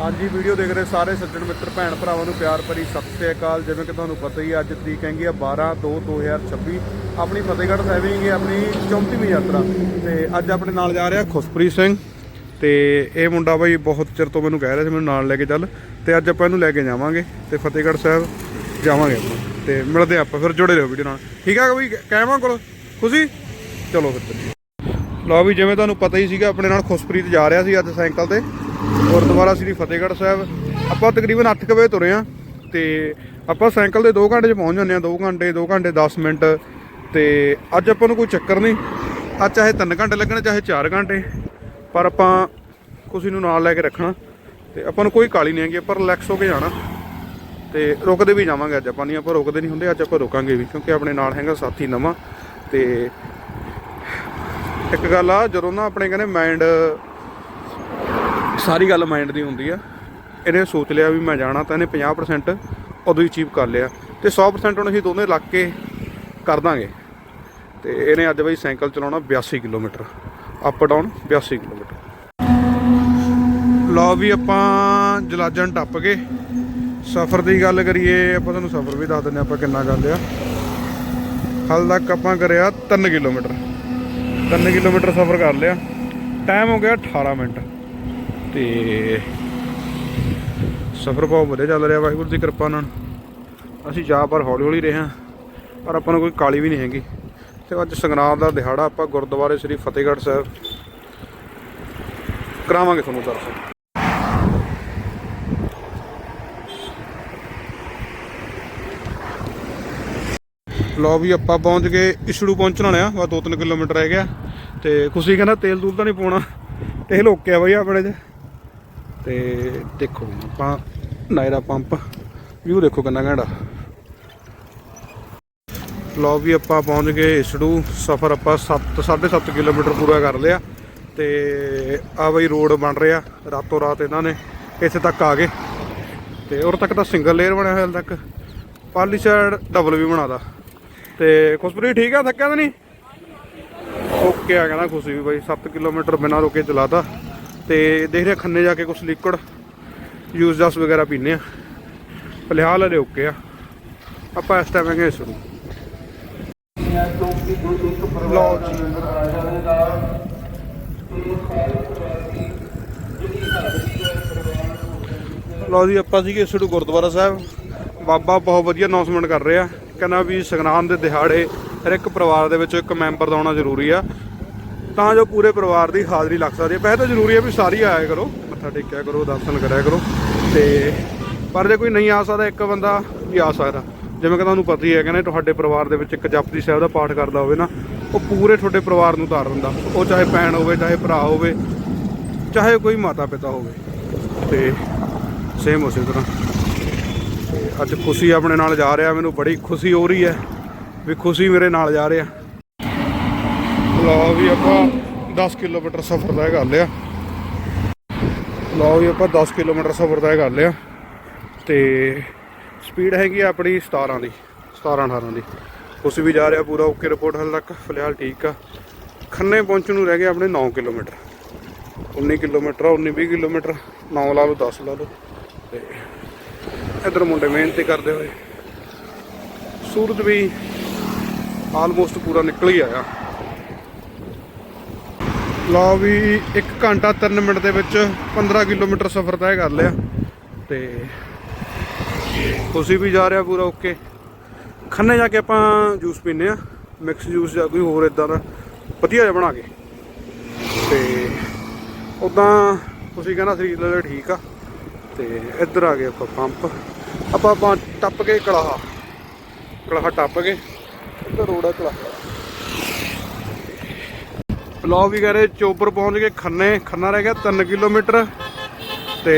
ਹਾਂਜੀ, ਵੀਡੀਓ ਦੇਖ ਰਹੇ ਸਾਰੇ ਸੱਜਣ ਮਿੱਤਰ, ਭੈਣ ਭਰਾਵਾਂ ਨੂੰ ਪਿਆਰ ਭਰੀ ਸਤਿ ਸ੍ਰੀ ਅਕਾਲ। ਜਿਵੇਂ ਕਿ ਤੁਹਾਨੂੰ ਪਤਾ ਹੀ ਅੱਜ ਤਰੀਕ ਹੈਗੀ ਆ 12 2 2026 ਆਪਣੀ ਫਤਿਹਗੜ੍ਹ ਸਾਹਿਬ ਹੈਗੀ ਆਪਣੀ 34ਵੀਂ ਯਾਤਰਾ। ਤੇ ਅੱਜ ਆਪਣੇ ਨਾਲ ਜਾ ਰਿਹਾ ਖੁਸ਼ਪ੍ਰੀਤ ਸਿੰਘ। ਤੇ ਇਹ ਮੁੰਡਾ ਬਾਈ ਬਹੁਤ ਚਿਰ ਤੋਂ ਮੈਨੂੰ ਕਹਿ ਰਿਹਾ ਸੀ, ਮੈਨੂੰ ਨਾਲ ਲੈ ਕੇ ਚੱਲ। ਤੇ ਅੱਜ ਆਪਾਂ ਇਹਨੂੰ ਲੈ ਕੇ ਜਾਵਾਂਗੇ ਤੇ ਫਤਿਹਗੜ੍ਹ ਸਾਹਿਬ ਜਾਵਾਂਗੇ ਆਪਾਂ। ਤੇ ਮਿਲਦੇ ਆਪਾਂ, ਫਿਰ ਜੁੜੇ ਰਹੋ ਵੀਡੀਓ ਨਾਲ। ਠੀਕ ਆ ਬਈ ਕਹਿਵਾਂ ਕੋਲ? ਖੁਸ਼ੀ? ਚਲੋ ਫਿਰ। ਲਓ ਵੀ, ਜਿਵੇਂ ਤੁਹਾਨੂੰ ਪਤਾ ਹੀ ਸੀਗਾ, ਆਪਣੇ ਨਾਲ ਖੁਸ਼ਪ੍ਰੀਤ ਜਾ ਰਿਹਾ ਸੀ ਅੱਜ ਸਾਈਕਲ ਤੇ। ਗੁਰਦੁਆਰਾ ਸ੍ਰੀ ਫਤਿਹਗੜ੍ਹ ਸਾਹਿਬ। ਆਪਾਂ ਤਕਰੀਬਨ 8 ਵਜੇ ਤੁਰੇ ਆ ਤੇ ਆਪਾਂ ਸਾਈਕਲ ਤੇ 2 ਘੰਟੇ 'ਚ ਪਹੁੰਚ ਜਾਂਦੇ ਆ 2 ਘੰਟੇ 2 ਘੰਟੇ 10 ਮਿੰਟ। ਤੇ ਅੱਜ ਆਪਾਂ ਨੂੰ ਕੋਈ ਚੱਕਰ ਨਹੀਂ। ਅੱਜ ਚਾਹੇ 3 ਘੰਟੇ ਲੱਗਣ, ਚਾਹੇ 4 ਘੰਟੇ। ਪਰ ਆਪਾਂ ਕੁਸੀ ਨੂੰ ਨਾਲ ਲੈ ਕੇ ਰੱਖਣਾ। ਤੇ ਆਪਾਂ ਨੂੰ ਕੋਈ ਕਾਲੀ ਨਹੀਂ ਹੈਗੀ, ਆਪਾਂ ਰਿਲੈਕਸ ਹੋ ਕੇ ਜਾਣਾ। ਤੇ ਰੁਕਦੇ ਵੀ ਜਾਵਾਂਗੇ ਅੱਜ ਆਪਾਂ ਨਹੀਂ ਆਪਾਂ ਰੁਕਦੇ ਨਹੀਂ ਹੁੰਦੇ, ਅੱਜ ਆਪਾਂ ਰੁਕਾਂਗੇ ਵੀ, ਕਿਉਂਕਿ ਆਪਣੇ ਨਾਲ ਹੈਗਾ ਸਾਥੀ ਨਵਾਂ। ਤੇ ਇੱਕ ਗੱਲ ਆ, ਜਦੋਂ ਨਾ ਆਪਣੇ ਕਹਿੰਦੇ ਮਾਈਂਡ ਸਾਰੀ ਗੱਲ ਮਾਈਂਡ ਦੀ ਹੁੰਦੀ ਆ। ਇਹਨੇ ਸੋਚ ਲਿਆ ਵੀ ਮੈਂ ਜਾਣਾ ਤਾਂ ਇਹਨੇ 50% ਉਦੋਂ ਹੀ ਅਚੀਵ ਕਰ ਲਿਆ। ਤੇ 100% ਹੁਣ ਅਸੀਂ ਦੋਨੇ ਲੱਗ ਕੇ ਕਰ ਦਾਂਗੇ। ਤੇ ਇਹਨੇ ਅੱਜ ਬਈ ਸਾਈਕਲ ਚਲਾਉਣਾ 82 ਕਿਲੋਮੀਟਰ ਅਪ ਡਾਊਨ 82 ਕਿਲੋਮੀਟਰ। ਲਓ ਵੀ ਆਪਾਂ ਜਲਾਜਨ ਟੱਪ ਗਏ। ਸਫ਼ਰ ਦੀ ਗੱਲ ਕਰੀਏ, ਆਪਾਂ ਤੁਹਾਨੂੰ ਸਫ਼ਰ ਵੀ ਦੱਸ ਦਿੰਦੇ ਆਪਾਂ ਕਿੰਨਾ ਕਰ ਲਿਆ। ਹਾਲ ਤੱਕ ਆਪਾਂ ਕਰਿਆ 3 ਕਿਲੋਮੀਟਰ। 3 ਕਿਲੋਮੀਟਰ ਸਫ਼ਰ ਕਰ ਲਿਆ। ਟਾਈਮ ਹੋ ਗਿਆ 18 ਮਿੰਟ। ਤੇ ਸਫ਼ਰ ਬਹੁਤ ਵਧੀਆ ਚੱਲ ਰਿਹਾ, ਵਾਹਿਗੁਰੂ ਦੀ ਕਿਰਪਾ ਨਾਲ। ਅਸੀਂ ਜਾ ਪਰ ਹੌਲੀ ਹੌਲੀ ਰਹੇ ਹਾਂ, ਪਰ ਆਪਾਂ ਨੂੰ ਕੋਈ ਕਾਲੀ ਵੀ ਨਹੀਂ ਹੈਗੀ। ਤੇ ਅੱਜ ਸੰਗਰਾਮ ਦਾ ਦਿਹਾੜਾ ਆਪਾਂ ਗੁਰਦੁਆਰੇ ਸ੍ਰੀ ਫਤਿਹਗੜ੍ਹ ਸਾਹਿਬ ਕਰਾਵਾਂਗੇ ਤੁਹਾਨੂੰ ਦਰਸ਼ਨ। ਲਓ ਵੀ ਆਪਾਂ ਪਹੁੰਚ ਗਏ, ਇਸੜੂ ਪਹੁੰਚਣ ਵਾਲੇ ਆ ਬਸ 2-3 ਕਿਲੋਮੀਟਰ ਰਹਿ ਗਿਆ। ਤੇ ਖੁਸ਼ੀ ਕਹਿੰਦਾ ਤੇਲ ਤੂਲ ਤਾਂ ਨਹੀਂ ਪਾਉਣਾ। ਤੇਲ ਓਕੇ ਬਈ ਆਪਣੇ ਚ? ਤੇ ਦੇਖੋ ਆਪਾਂ ਨਾਇਰਾ ਪੰਪ, ਵਿਊ ਦੇਖੋ ਕਿੰਨਾ ਘੈਂਟਾ ਲਓ ਵੀ ਆਪਾਂ ਪਹੁੰਚ ਗਏ ਇਸੜੂ ਸਫ਼ਰ ਆਪਾਂ 7 7.5 ਕਿਲੋਮੀਟਰ ਪੂਰਾ ਕਰ ਲਿਆ ਤੇ ਆ ਬਈ ਰੋਡ ਬਣ ਰਿਹਾ, ਰਾਤੋਂ ਰਾਤ ਇਹਨਾਂ ਨੇ ਇੱਥੇ ਤੱਕ ਆ ਗਏ ਤੇ ਉਰ ਤੱਕ ਤਾਂ ਸਿੰਗਲ ਲੇਅਰ ਬਣਿਆ ਹੋਇਆ ਹਾਲੇ ਤੱਕ, ਪਾਲੀ ਸਾਈਡ ਡਬਲ ਵੀ ਬਣਾਦਾ ਤੇ ਖੁਸ਼ਪ੍ਰੀਤ, ਠੀਕ ਆ, ਥੱਕਿਆ ਤਾਂ ਨਹੀਂ? ਓਕੇ ਆ, ਕਹਿੰਦਾ ਖੁਸ਼ੀ ਵੀ ਬਾਈ 7 ਕਿਲੋਮੀਟਰ ਬਿਨਾਂ ਰੁਕੇ ਚਲਾਤਾ। ਤੇ ਦੇਖ ਰਿਹਾ ਖੰਨੇ ਜਾ ਕੇ ਕੁਝ ਲਿਕਵਿਡ ਯੂਜ਼ ਜਸ ਵਗੈਰਾ ਪੀਨੇ ਆ ਫਿਲਹਾਲ ਹਲੇ ਓਕੇ ਆ। ਆਪਾਂ ਇਸ ਟਾਈਮ ਹੈਗੇ ਸ਼ੁਰੂ। ਲਓ ਜੀ। ਲਓ ਜੀ, ਆਪਾਂ ਸੀਗੇ ਇਸ ਨੂੰ ਗੁਰਦੁਆਰਾ ਸਾਹਿਬ। ਬਾਬਾ ਬਹੁਤ ਵਧੀਆ ਅਨਾਉਂਸਮੈਂਟ ਕਰ ਰਿਹਾ। ਕਹਿੰਦਾ ਵੀ ਸੰਗਰਾਮ ਦੇ ਦਿਹਾੜੇ ਹਰ ਇੱਕ ਪਰਿਵਾਰ ਦੇ ਵਿੱਚ ਇੱਕ ਮੈਂਬਰ ਦਾ ਆਉਣਾ ਜ਼ਰੂਰੀ ਆ। ਤਾਂ ਜੋ ਪੂਰੇ ਪਰਿਵਾਰ ਦੀ ਹਾਜ਼ਰੀ ਲੱਗ ਸਕਦੀ ਹੈ। ਪਹਿਲਾਂ ਤਾਂ ਜ਼ਰੂਰੀ ਹੈ ਵੀ ਸਾਰੀ ਆਇਆ ਕਰੋ, ਮੱਥਾ ਟੇਕਿਆ ਕਰੋ, ਦਰਸ਼ਨ ਕਰਿਆ ਕਰੋ। ਤੇ ਪਰ ਜੇ ਕੋਈ ਨਹੀਂ ਆ ਸਕਦਾ, ਇੱਕ ਬੰਦਾ ਵੀ ਆ ਸਕਦਾ। ਜਿਵੇਂ ਕਿ ਤੁਹਾਨੂੰ ਪਤਾ ਹੀ ਹੈ, ਕਹਿੰਦੇ ਤੁਹਾਡੇ ਪਰਿਵਾਰ ਦੇ ਵਿੱਚ ਇੱਕ ਜਪਜੀ ਸਾਹਿਬ ਦਾ ਪਾਠ ਕਰਦਾ ਹੋਵੇ ਨਾ, ਉਹ ਪੂਰੇ ਤੁਹਾਡੇ ਪਰਿਵਾਰ ਨੂੰ ਧਾਰ ਦਿੰਦਾ। ਉਹ ਚਾਹੇ ਭੈਣ ਹੋਵੇ, ਚਾਹੇ ਭਰਾ ਹੋਵੇ, ਚਾਹੇ ਕੋਈ ਮਾਤਾ ਪਿਤਾ ਹੋਵੇ। ਤੇ ਸੇਮ ਉਸੇ ਤਰ੍ਹਾਂ। ਤੇ ਅੱਜ ਖੁਸ਼ੀ ਆਪਣੇ ਨਾਲ ਜਾ ਰਿਹਾ, ਮੈਨੂੰ ਬੜੀ ਖੁਸ਼ੀ ਹੋ ਰਹੀ ਹੈ ਵੀ ਖੁਸ਼ੀ ਮੇਰੇ ਨਾਲ ਜਾ ਰਿਹਾ। ਲਓ ਵੀ ਆਪਾਂ 10 ਕਿਲੋਮੀਟਰ ਸਫ਼ਰ ਤੈਅ ਕਰ ਲਿਆ। ਲਓ ਵੀ ਆਪਾਂ 10 ਕਿਲੋਮੀਟਰ ਸਫ਼ਰ ਤੈਅ ਕਰ ਲਿਆ ਤੇ ਸਪੀਡ ਹੈਗੀ ਆ ਆਪਣੀ 17 ਦੀ 17 18 ਦੀ। ਖੁਸ਼ੀ ਵੀ ਜਾ ਰਿਹਾ ਪੂਰਾ ਓਕੇ ਰਿਪੋਰਟ ਹਾਲ ਤੱਕ, ਫਿਲਹਾਲ ਠੀਕ ਆ। ਖੰਨੇ ਪਹੁੰਚਣ ਨੂੰ ਰਹਿ ਗਏ ਆਪਣੇ 9 ਕਿਲੋਮੀਟਰ। 19 ਕਿਲੋਮੀਟਰ ਆ 19 20 ਕਿਲੋਮੀਟਰ 9 ਲਾ ਲਓ 10 ਲਾ ਲਓ। ਤੇ ਇਧਰ ਮੁੰਡੇ ਮਿਹਨਤ ਕਰਦੇ ਹੋਏ। ਸੂਰਜ ਵੀ ਆਲਮੋਸਟ ਪੂਰਾ ਨਿਕਲ ਹੀ ਆਇਆ। ਲਓ ਵੀ 1 ਘੰਟਾ 3 ਮਿੰਟ ਦੇ ਵਿੱਚ 15 ਕਿਲੋਮੀਟਰ ਸਫ਼ਰ ਤੈਅ ਕਰ ਲਿਆ। ਤੇ ਤੁਸੀਂ ਵੀ ਜਾ ਰਿਹਾ ਪੂਰਾ ਓਕੇ। ਖੰਨੇ ਜਾ ਕੇ ਆਪਾਂ ਜੂਸ ਪੀਨੇ ਆ ਮਿਕਸ ਜੂਸ ਜਾਂ ਕੋਈ ਹੋਰ ਇਦਾਂ ਦਾ ਵਧੀਆ ਜਿਹਾ ਬਣਾ ਕੇ। ਤੇ ਉਦਾਂ ਤੁਸੀਂ ਕਹਿੰਦਾ ਸਰੀਰ ਲਈ ਠੀਕ ਆ। ਤੇ ਇੱਧਰ ਆ ਗਏ ਆਪਾਂ ਪੰਪ। ਆਪਾਂ ਟੱਪ ਕੇ ਕਲਾਹਾ ਕਲਾਹਾ ਟੱਪ ਕੇ। ਇੱਧਰ ਰੋਡ ਆ ਕਲਾਹਾ ਲਓ ਵੀ ਕਰੇ, ਚੋਪਰ ਪਹੁੰਚ ਗਏ ਖੰਨੇ, ਖੰਨਾ ਰਹਿ ਗਿਆ 3 ਕਿਲੋਮੀਟਰ। ਤੇ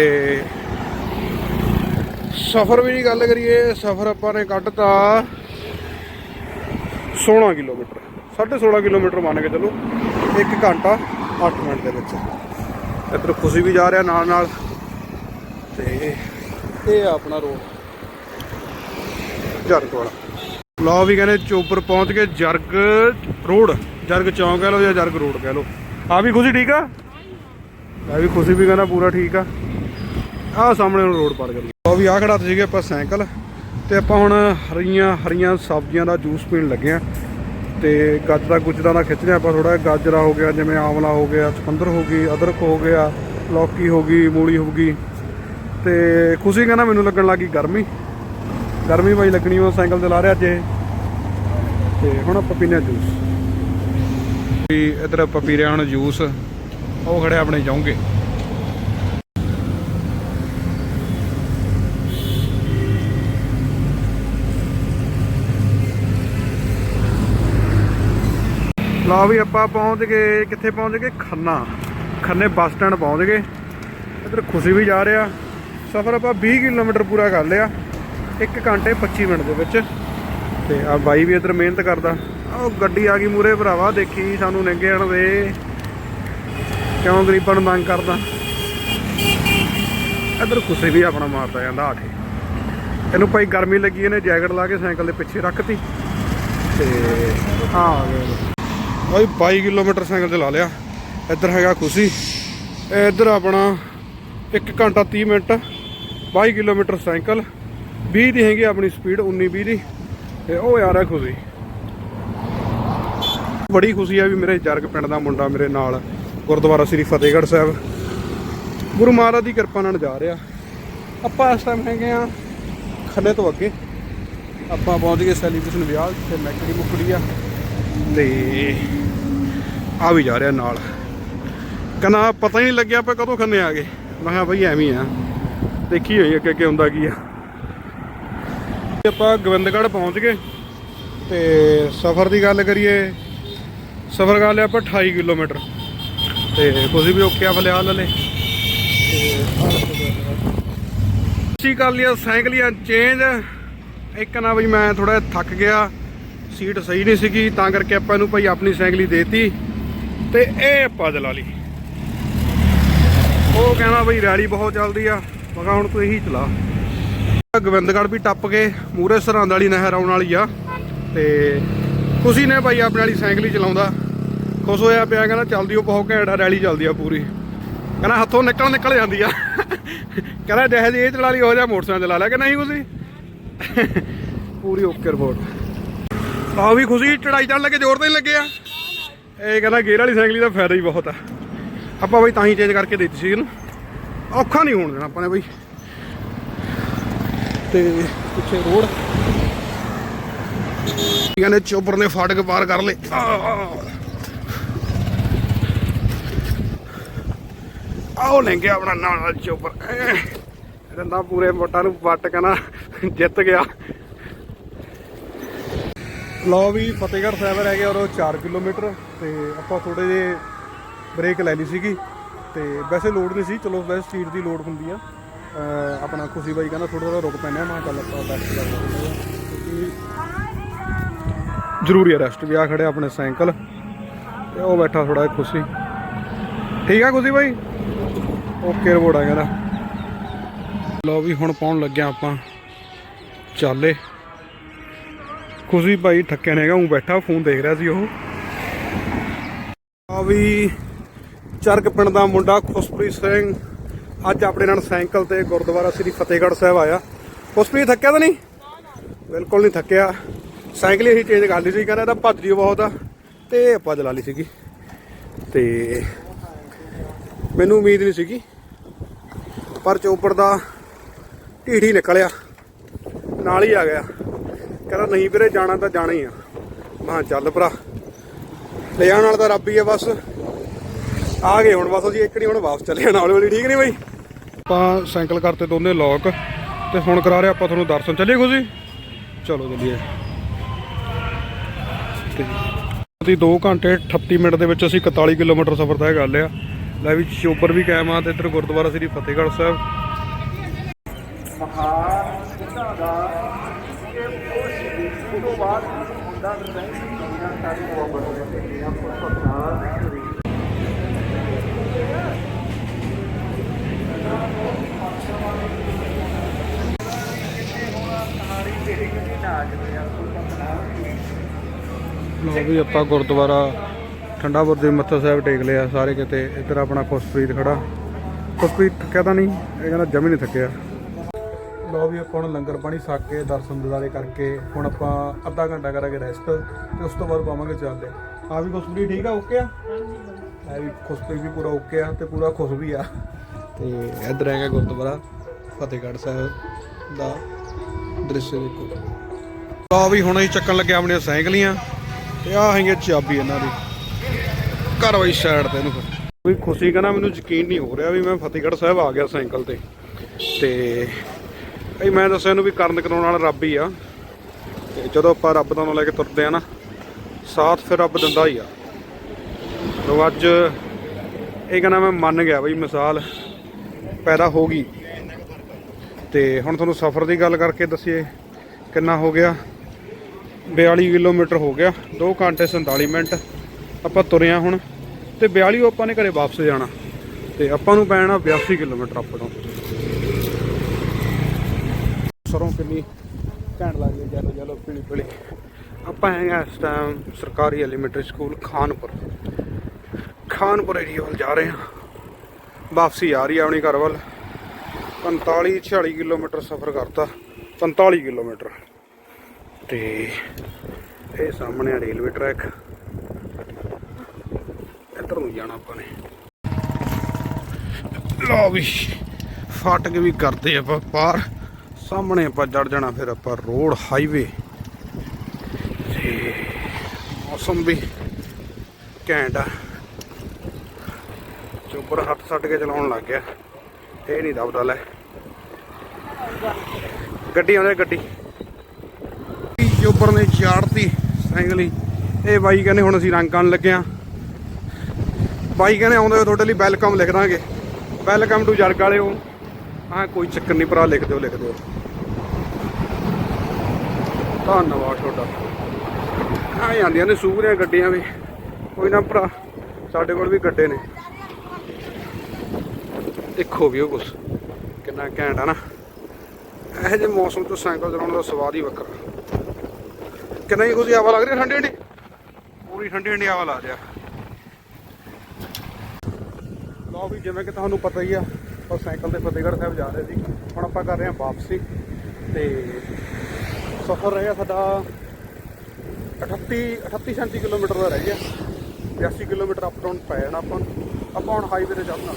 ਸਫ਼ਰ ਵੀ ਦੀ ਗੱਲ ਕਰੀਏ, ਸਫ਼ਰ ਆਪਾਂ ਨੇ ਕੱਢਤਾ 16 ਕਿਲੋਮੀਟਰ। 16.5 ਕਿਲੋਮੀਟਰ ਮੰਨ ਕੇ ਚੱਲੋ 1 ਘੰਟਾ 8 ਮਿੰਟ ਦੇ ਵਿੱਚ। ਇੱਧਰ ਖੁਸ਼ੀ ਵੀ ਜਾ ਰਿਹਾ ਨਾਲ ਨਾਲ। ਤੇ ਇਹ ਆ ਆਪਣਾ ਰੋਡ। ਜਰਗ ਵਾਲਾ। ਲਓ ਵੀ ਕਹਿੰਦੇ ਚੋਪਰ ਪਹੁੰਚ ਕੇ ਜਰਗ ਰੋਡ। ਜਰਗ ਚੌਂਕ ਕਹਿ ਲਓ ਜਾਂ ਜਰਗ ਰੋਡ ਕਹਿ ਲਓ। ਆ ਵੀ ਖੁਸ਼ੀ ਠੀਕ ਆ? ਆ ਵੀ ਖੁਸ਼ੀ ਵੀ ਕਹਿੰਦਾ ਪੂਰਾ ਠੀਕ ਆ। ਆਹ ਸਾਹਮਣੇ ਨੂੰ ਰੋਡ ਪਾਰ ਕਰੀ ਉਹ ਵੀ ਆ ਖੜਾ ਸੀਗੇ ਆਪਾਂ ਸਾਈਕਲ। ਤੇ ਆਪਾਂ ਹੁਣ ਹਰੀਆਂ ਹਰੀਆਂ ਸਬਜ਼ੀਆਂ ਦਾ ਜੂਸ ਪੀਣ ਲੱਗੇ ਆ। ਤੇ ਗਾਜਰਾ ਗੁਜਰਾ ਦਾ ਖਿੱਚ ਰਿਹਾ ਆਪਾਂ ਥੋੜਾ ਗਾਜਰਾ ਹੋ ਗਿਆ, ਜਿਵੇਂ ਆਮਲਾ ਹੋ ਗਿਆ ਚੁਕੰਦਰ ਹੋ ਗਈ, ਅਦਰਕ ਹੋ ਗਿਆ, ਲੌਕੀ ਹੋ ਗਈ, ਮੂਲੀ ਹੋ ਗਈ। ਤੇ ਖੁਸ਼ੀ ਕਹਿੰਦਾ ਮੈਨੂੰ ਲੱਗਣ ਲੱਗੀ ਗਰਮੀ। ਗਰਮੀ ਬਾਈ ਲੱਗਣੀ ਉਹ ਸਾਈਕਲ ਲਾ ਰਿਹਾ ਅੱਜ ਇਹ। ਤੇ ਹੁਣ ਆਪਾਂ ਪੀਨੇ ਆ ਜੂਸ। ਵੀ ਇਧਰ ਆਪਾਂ ਪੀ ਰਹੇ ਹੁਣ ਜੂਸ, ਉਹ ਖੜੇ ਆਪਣੇ ਜਾਉਂਗੇ ਲਓ ਵੀ ਆਪਾਂ ਪਹੁੰਚ ਗਏ, ਕਿੱਥੇ ਪਹੁੰਚ ਗਏ? ਖੰਨਾ। ਖੰਨੇ ਬੱਸ ਸਟੈਂਡ ਪਹੁੰਚ ਗਏ। ਇਧਰ ਖੁਸ਼ੀ ਵੀ ਜਾ ਰਿਹਾ। ਸਫ਼ਰ ਆਪਾਂ 20 ਕਿਲੋਮੀਟਰ ਪੂਰਾ ਕਰ ਲਿਆ। 1 ਘੰਟੇ 25 ਮਿੰਟ ਦੇ ਵਿੱਚ। ਤੇ ਆ ਬਾਈ ਵੀ ਇਧਰ ਮਿਹਨਤ ਕਰਦਾ। ਉਹ ਗੱਡੀ ਆ ਗਈ ਮੂਰੇ ਭਰਾਵਾ, ਦੇਖੀ ਸਾਨੂੰ ਨੰਗੇਣ ਦੇ। ਕਿਉਂ ਗਰੀਬਾਂ ਨੂੰ ਤੰਗ ਕਰਦਾ? ਇਧਰ ਖੁਸ਼ੀ ਵੀ ਆਪਣਾ ਮਾਰਦਾ ਜਾਂਦਾ ਆ ਇਹਨੂੰ ਭਾਈ ਗਰਮੀ ਲੱਗੀ, ਇਹਨੇ ਜੈਕਟ ਲਾ ਕੇ ਸਾਈਕਲ ਦੇ ਪਿੱਛੇ ਰੱਖਤੀ। ਤੇ ਆ ਆ ਗਿਆ ਭਾਈ 22 ਕਿਲੋਮੀਟਰ ਸਾਈਕਲ 'ਤੇ ਲਾ ਲਿਆ। ਇੱਧਰ ਹੈਗਾ ਖੁਸ਼ੀ ਇੱਧਰ ਆਪਣਾ 1 ਘੰਟਾ 30 ਮਿੰਟ 22 ਕਿਲੋਮੀਟਰ ਸਾਈਕਲ। 20 ਦੀ ਹੈਗੀ ਆਪਣੀ ਸਪੀਡ 19 20 ਦੀ। ਤੇ ਉਹ ਯਾਰ ਹੈ ਖੁਸ਼ੀ ਬੜੀ ਖੁਸ਼ੀ ਆ ਵੀ ਮੇਰੇ ਜਰਗ ਪਿੰਡ ਦਾ ਮੁੰਡਾ ਮੇਰੇ ਨਾਲ, ਗੁਰਦੁਆਰਾ ਸ੍ਰੀ ਫਤਿਹਗੜ੍ਹ ਸਾਹਿਬ। ਗੁਰੂ ਮਹਾਰਾਜ ਦੀ ਕਿਰਪਾ ਨਾਲ ਜਾ ਰਿਹਾ। ਆਪਾਂ ਇਸ ਟਾਈਮ ਹੈਗੇ ਆ ਖੱਲੇ ਤੋਂ ਅੱਗੇ। ਆਪਾਂ ਪਹੁੰਚ ਗਏ ਸੈਲੀਬ੍ਰੇਸ਼ਨ ਵਿਆਹ, ਤੇ ਮੈਕੜੀ ਮੁਕੜੀ ਆ। ਤੇ ਆ ਵੀ ਜਾ ਰਿਹਾ ਨਾਲ। ਕਹਿੰਦਾ ਪਤਾ ਹੀ ਨਹੀਂ ਲੱਗਿਆ ਆਪਾਂ ਕਦੋਂ ਖੰਨੇ ਆ ਗਏ। ਮੈਂ ਕਿਹਾ, ਬਈ ਐਵੇਂ ਆ। ਦੇਖੀ ਹੋਈ ਅੱਗੇ ਅੱਗੇ ਹੁੰਦਾ ਕੀ ਆ। ਆਪਾਂ ਗੋਬਿੰਦਗੜ੍ਹ ਪਹੁੰਚ ਗਏ। ਤੇ ਸਫ਼ਰ ਦੀ ਗੱਲ ਕਰੀਏ ਸਫ਼ਰ ਕਰ ਲਿਆ ਆਪਾਂ 28 ਕਿਲੋਮੀਟਰ। ਤੇ ਤੁਸੀਂ ਵੀ ਓਕੇ ਆ ਫਲਿਆ ਲੈ ਅਸੀਂ ਕਰ ਲਿਆ ਸਾਈਕਲੀਆਂ ਚੇਂਜ। ਇੱਕ ਨਾ ਬਈ ਮੈਂ ਥੋੜਾ ਥੱਕ ਗਿਆ। ਸੀਟ ਸਹੀ ਨਹੀਂ ਸੀਗੀ, ਤਾਂ ਕਰਕੇ ਆਪਾਂ ਇਹਨੂੰ ਭਾਈ ਆਪਣੀ ਸਾਈਕਲ ਹੀ ਦੇਤੀ। ਤੇ ਇਹ ਆਪਾਂ ਚਲਾ ਲਈ ਉਹ ਕਹਿੰਦਾ ਬਈ ਰੈਲੀ ਬਹੁਤ ਚੱਲਦੀ ਆ। ਮੈਂ ਕਿਹਾ ਹੁਣ ਤੂੰ ਇਹੀ ਚਲਾ। ਗੋਬਿੰਦਗੜ੍ਹ ਵੀ ਟੱਪ ਕੇ ਮੂਰੇ ਸਰਹੰਦ ਵਾਲੀ ਨਹਿਰ ਆਉਣ ਵਾਲੀ ਆ। ਤੇ ਖੁਸ਼ੀ ਨੇ ਭਾਈ ਆਪਣੇ ਵਾਲੀ ਸਾਈਕਲ ਹੀ ਚਲਾਉਂਦਾ। ਖੁਸ਼ ਹੋਇਆ ਪਿਆ, ਕਹਿੰਦਾ ਚੱਲਦੀ ਉਹ ਬਹੁਤ ਘੈਂਟ ਆ, ਰੈਲੀ ਚੱਲਦੀ ਆ ਪੂਰੀ। ਕਹਿੰਦਾ ਹੱਥੋਂ ਨਿਕਲ ਨਿਕਲ ਜਾਂਦੀ ਆ। ਕਹਿੰਦਾ ਜਿਹੇ ਜਿਹੀ ਇਹ ਚਲਾ ਲਈ, ਉਹ ਜਿਹਾ ਮੋਟਰਸਾਈਕਲ ਚਲਾ ਲਿਆ ਕਿ ਨਹੀਂ ਖੁਸ਼ੀ? ਪੂਰੀ ਓਕੇ ਰਿਪੋਰਟ। ਆ ਵੀ ਖੁਸ਼ੀ, ਚੜਾਈ ਚੜਨ ਲੱਗੇ, ਜ਼ੋਰ ਤੇ ਹੀ ਲੱਗੇ ਆ। ਇਹ ਕਹਿੰਦਾ ਗੇਅਰ ਵਾਲੀ ਸਾਈਕਲ ਦਾ ਫਾਇਦਾ ਹੀ ਬਹੁਤ ਆ। ਆਪਾਂ ਬਈ ਤਾਂ ਹੀ ਚੇਂਜ ਕਰਕੇ ਦਿੱਤੀ ਸੀ ਇਹਨੂੰ। ਔਖਾ ਨਹੀਂ ਹੋਣ ਦੇਣਾ ਆਪਾਂ ਨੇ ਬਈ। ਤੇ ਪਿੱਛੇ ਰੋਡ। ਕਹਿੰਦੇ ਚੋਪਰ ਨੇ ਫਾਟਕ ਪਾਰ ਕਰ ਲਏ। ਆਓ ਲੈ ਗਿਆ ਆਪਣਾ ਨਾਲ ਚੋਪਰ ਰੰਦਾ ਪੂਰੇ ਮੋਟਾ ਨੂੰ ਵੱਟ ਕਹਿੰਦਾ ਜਿੱਤ ਗਿਆ। ਲਓ ਵੀ, ਫਤਿਹਗੜ੍ਹ ਸਾਹਿਬ ਰਹਿ ਗਿਆ ਔਰ 4 ਕਿਲੋਮੀਟਰ, ਤੇ ਆਪਾਂ ਥੋੜੇ ਜੇ ਬ੍ਰੇਕ ਲੈ ਲਈ ਸੀਗੀ। ਤੇ ਵੈਸੇ ਲੋਡ ਨਹੀਂ ਸੀ, ਚਲੋ ਵੈਸੇ ਸਪੀਡ ਦੀ ਲੋਡ ਹੁੰਦੀ ਆ। ਆਪਣਾ ਖੁਸ਼ੀ ਬਾਈ ਕਹਿੰਦਾ ਥੋੜਾ ਥੋੜਾ ਰੁਕ ਪੈਣਾ ਮੈਂ ਕਿਹਾ ਚੱਲ ਆਪਾਂ ਰੈਸਟ ਕਰ ਲੈਂਦੇ ਹਾਂ ਜ਼ਰੂਰੀ ਹੈ ਰੈਸਟ ਵੀ ਆ ਖੜਿਆ ਆਪਣੇ ਸਾਈਕਲ। ਤੇ ਉਹ ਬੈਠਾ ਥੋੜਾ ਜਿਹਾ ਖੁਸ਼ੀ। ਠੀਕ ਆ ਖੁਸ਼ੀ ਬਾਈ? ਓਕੇ ਰਿਪੋਰਟ ਆ ਕਹਿੰਦਾ। ਲਓ ਵੀ ਹੁਣ ਪਾਉਣ ਲੱਗਿਆ ਆਪਾਂ ਚਾਲੇ। ਖੁਸ਼ੀ ਭਾਈ ਠੱਕਿਆ ਹੈਗਾ, ਉਹ ਬੈਠਾ ਫੋਨ ਦੇਖ ਰਿਹਾ ਸੀ ਉਹ। ਆ ਵੀ ਚਰਕ ਪਿੰਡ ਦਾ ਮੁੰਡਾ ਖੁਸ਼ਪ੍ਰੀਤ ਸਿੰਘ। ਅੱਜ ਆਪਣੇ ਨਾਲ ਸਾਈਕਲ ਤੇ ਗੁਰਦੁਆਰਾ ਸ੍ਰੀ ਫਤਿਹਗੜ੍ਹ ਸਾਹਿਬ ਆਇਆ। ਖੁਸ਼ਪ੍ਰੀਤ, ਥੱਕਿਆ ਤਾਂ ਨਹੀਂ? ਬਿਲਕੁਲ ਨਹੀਂ ਥੱਕਿਆ। ਸਾਈਕਲ ਹੀ ਚੇਂਜ ਕਰ ਲਈ ਸੀ, ਕਹਿੰਦਾ ਇਹਦਾ ਭੱਜਦੀ ਬਹੁਤ ਆ, ਤੇ ਇਹ ਆਪਾਂ ਚਲਾ ਲਈ ਸੀਗੀ। ਤੇ ਮੈਨੂੰ ਉਮੀਦ ਨਹੀਂ ਸੀਗੀ, ਪਰ ਚੋਪੜ ਦਾ ਢੀਠੀ ਨਿਕਲਿਆ, ਨਾਲ ਹੀ ਆ ਗਿਆ। ਕਹਿੰਦਾ ਨਹੀਂ ਵੀਰੇ, ਜਾਣਾ ਤਾਂ ਜਾਣਾ ਹੀ ਆ। ਮੈਂ ਚੱਲ ਭਰਾ, ਲੈ ਜਾਣ ਵਾਲਾ ਤਾਂ ਰੱਬ ਹੀ ਆ ਬਸ। ਆ ਗਏ ਹੁਣ ਬਸ, ਅਸੀਂ ਇੱਕ ਨਹੀਂ ਹੁਣ ਵਾਪਸ ਚੱਲੇ ਜਾਣ ਵਾਲੀ ਵਾਲੀ, ਠੀਕ ਨਹੀਂ ਬਾਈ? ਆਪਾਂ ਸਾਈਕਲ ਕਰਤੇ ਦੋਨੇ ਲੋਕ ਤੇ ਹੁਣ ਕਰਾ ਰਹੇ ਆਪਾਂ ਤੁਹਾਨੂੰ ਦਰਸ਼ਨ। ਚੱਲੀਏ ਖੁਸ਼ੀ? ਚਲੋ ਚੱਲੀਏ। ਤੇ ਅਸੀਂ 2 ਘੰਟੇ 38 ਮਿੰਟ ਦੇ ਵਿੱਚ ਅਸੀਂ 41 ਕਿਲੋਮੀਟਰ ਸਫ਼ਰ ਤੈਅ ਕਰ ਲਿਆ। ਲੈ ਵੀ ਚੋਪਰ ਵੀ ਕਾਇਮ ਆ ਤੇ ਇੱਧਰ ਗੁਰਦੁਆਰਾ ਸ੍ਰੀ ਫਤਿਹਗੜ੍ਹ ਸਾਹਿਬ। ਲੋ ਵੀ ਆਪਾਂ ਗੁਰਦੁਆਰਾ ਠੰਡਾ ਬੁਰਜ ਮੱਥਾ ਸਾਹਿਬ ਟੇਕ ਲਿਆ, ਸਾਰੇ ਕਿਤੇ ਇੱਧਰ ਆਪਣਾ ਖੁਸ਼ਪ੍ਰੀਤ ਖੜਾ। ਖੁਸ਼ਪ੍ਰੀਤ, ਥੱਕਿਆ ਤਾਂ ਨਹੀਂ? ਇਹ ਕਹਿੰਦਾ ਜਮੀ ਨਹੀਂ ਥੱਕਿਆ। ਲੋ ਵੀ ਆਪਾਂ ਹੁਣ ਲੰਗਰ ਪਾਣੀ ਛੱਕ ਕੇ ਦਰਸ਼ਨ ਦਿਦਾਰੇ ਕਰਕੇ ਹੁਣ ਆਪਾਂ ਅੱਧਾ ਘੰਟਾ ਕਰਾਂਗੇ ਰੈਸਟ ਤੇ ਉਸ ਤੋਂ ਬਾਅਦ ਪਾਵਾਂਗੇ ਚੱਲਦੇ ਆ ਵੀ ਖੁਸ਼ਬਰੀ ਠੀਕ ਆ ਓਕੇ ਆ? ਹੈ ਵੀ ਖੁਸ਼ਬਰੀ ਵੀ ਪੂਰਾ ਓਕੇ ਆ ਤੇ ਪੂਰਾ ਖੁਸ਼ ਵੀ ਆ। ਤੇ ਇੱਧਰ ਹੈਗਾ ਗੁਰਦੁਆਰਾ, ਫਤਿਹਗੜ੍ਹ ਸਾਹਿਬ ਦਾ ਦ੍ਰਿਸ਼ ਦੇਖੋ। ਲਓ ਵੀ ਹੁਣ ਅਸੀਂ ਚੱਕਣ ਲੱਗੇ ਆਪਣੀਆਂ ਸਾਈਕਲੀਆਂ। ਤੇ ਆ ਹੈਗੇ ਚਾਬੀ ਇਹਨਾਂ ਦੀ। ਘਰ ਵਾਲੀ ਸਾਈਡ ਤੇ ਇਹਨੂੰ ਵੀ ਖੁਸ਼ੀ ਕਹਿੰਦਾ ਮੈਨੂੰ ਯਕੀਨ ਨਹੀਂ ਹੋ ਰਿਹਾ ਵੀ ਮੈਂ ਫਤਿਹਗੜ੍ਹ ਸਾਹਿਬ ਆ ਗਿਆ ਸਾਈਕਲ ਤੇ। ਤੇ ਭਈ ਮੈਂ ਦੱਸਿਆ ਇਹਨੂੰ ਵੀ ਕਰਨ ਕਰਾਉਣ ਵਾਲਾ ਰੱਬ ਹੀ ਆ। ਤੇ ਜਦੋਂ ਆਪਾਂ ਰੱਬ ਦਾ ਨਾਮ ਲੈ ਕੇ ਤੁਰਦੇ ਆ ਨਾ, ਸਾਥ ਫਿਰ ਰੱਬ ਦਿੰਦਾ ਹੀ ਆ। ਲੋ ਅੱਜ ਇਹ ਕਹਿੰਦਾ ਮੈਂ ਮੰਨ ਗਿਆ ਬਈ ਮਿਸਾਲ ਪੈਦਾ ਹੋ ਗਈ। ਤੇ ਹੁਣ ਤੁਹਾਨੂੰ ਸਫ਼ਰ ਦੀ ਗੱਲ ਕਰਕੇ ਦੱਸੀਏ ਕਿੰਨਾ ਹੋ ਗਿਆ। 42 ਕਿਲੋਮੀਟਰ ਹੋ ਗਿਆ 2 ਘੰਟੇ 47 ਮਿੰਟ ਆਪਾਂ ਤੁਰਿਆ ਹੁਣ, ਤੇ 42 ਆਪਾਂ ਨੇ ਘਰੇ ਵਾਪਸ ਜਾਣਾ, ਤੇ ਆਪਾਂ ਨੂੰ ਪੈਣਾ 82 ਕਿਲੋਮੀਟਰ ਆਪਾਂ ਤੋਂ। ਸਰੋਂ ਕਿੰਨੀ ਘੈਂਟ ਲੱਗਦੀ ਹੈ, ਜਲੋ ਜਲੋ, ਪੀਲੀ ਪੀਲੀ। ਆਪਾਂ ਹੈਗਾ ਇਸ ਟਾਈਮ ਸਰਕਾਰੀ elementary school Khanpur. Khanpur area ਵੱਲ ਜਾ ਰਹੇ ਹਾਂ। ਵਾਪਸੀ ਆ ਰਹੀ ਆ ਆਪਣੀ ਘਰ ਵੱਲ। 45 46 ਕਿਲੋਮੀਟਰ ਸਫ਼ਰ ਕਰਤਾ 45 ਕਿਲੋਮੀਟਰ। ਤੇ ਇਹ ਸਾਹਮਣੇ ਆ ਰੇਲਵੇ ਟਰੈਕ। ਇੱਧਰ ਨੂੰ ਜਾਣਾ ਆਪਾਂ ਨੇ। ਲਓ ਵੀ, ਫਾਟਕ ਵੀ ਕਰਦੇ ਆਪਾਂ ਪਾਰ। ਸਾਹਮਣੇ ਆਪਾਂ ਚੜ ਜਾਣਾ ਫਿਰ ਆਪਾਂ ਰੋਡ ਹਾਈਵੇ ਤੇ ਮੌਸਮ ਵੀ ਘੈਂਟ ਆ। ਚੋਪਰ ਹੱਥ ਸੱਟ ਕੇ ਚਲਾਉਣ ਲੱਗ ਗਿਆ। ਇਹ ਨਹੀਂ ਦਬਦਾ ਲੈ। ਗੱਡੀ ਆਉਂਦੇ ਗੱਡੀ। ਚੋਪਰ ਨੇ ਚਾੜਤੀ ਸਾਈਕਲ ਹੀ। ਇਹ ਬਾਈ ਕਹਿੰਦੇ ਹੁਣ ਅਸੀਂ ਰੰਗ ਕਰਨ ਲੱਗੇ ਆ ਬਾਈ ਕਹਿੰਦੇ ਆਉਂਦੇ ਹੋ ਤੁਹਾਡੇ ਲਈ ਵੈਲਕਮ ਲਿਖ ਦਾਂਗੇ। ਵੈਲਕਮ ਟੂ ਜਰਗ ਵਾਲਿਓ। ਹਾਂ ਕੋਈ ਚੱਕਰ ਨਹੀਂ ਭਰਾ, ਲਿਖ ਦਿਓ ਲਿਖ ਦਿਓ। ਧੰਨਵਾਦ ਤੁਹਾਡਾ। ਆ ਜਾਂਦੀਆਂ ਨੇ ਸੂਗਰੀਆਂ ਗੱਡੀਆਂ ਵੀ। ਕੋਈ ਨਾ ਭਰਾ, ਸਾਡੇ ਕੋਲ ਵੀ ਗੱਡੇ ਨੇ। ਦੇਖੋ ਵੀ ਉਹ ਕੁਛ। ਕਿੰਨਾ ਘੈਂਟ ਆ ਨਾ। ਇਹੋ ਜਿਹੇ ਮੌਸਮ 'ਚ ਸਾਈਕਲ ਚਲਾਉਣ ਦਾ ਸਵਾਦ ਹੀ ਵੱਖਰਾ। ਕਿੰਨਾ ਹੀ ਕੁਝ ਹਵਾ ਲੱਗ ਰਹੀ ਠੰਡੀ ਠੰਡੀ? ਪੂਰੀ ਠੰਡੀ ਠੰਡੀ ਹਵਾ ਲਾ ਰਿਹਾ। ਲਓ ਵੀ ਜਿਵੇਂ ਕਿ ਤੁਹਾਨੂੰ ਪਤਾ ਹੀ ਆ ਆਪਾਂ ਸਾਈਕਲ ਤੇ ਫਤਿਹਗੜ੍ਹ ਸਾਹਿਬ ਜਾ ਰਹੇ ਸੀ। ਹੁਣ ਆਪਾਂ ਕਰ ਰਹੇ ਹਾਂ ਵਾਪਸੀ। ਤੇ ਸਫ਼ਰ ਰਹਿ ਗਿਆ ਸਾਡਾ 38 38 37 ਕਿਲੋਮੀਟਰ ਦਾ ਰਹਿ ਗਿਆ। 82 ਕਿਲੋਮੀਟਰ ਅਪ ਡਾਊਨ ਪੈ ਜਾਣਾ ਆਪਾਂ। ਆਪਾਂ ਹੁਣ ਹਾਈਵੇ ਤੇ ਚੱਲਣਾ।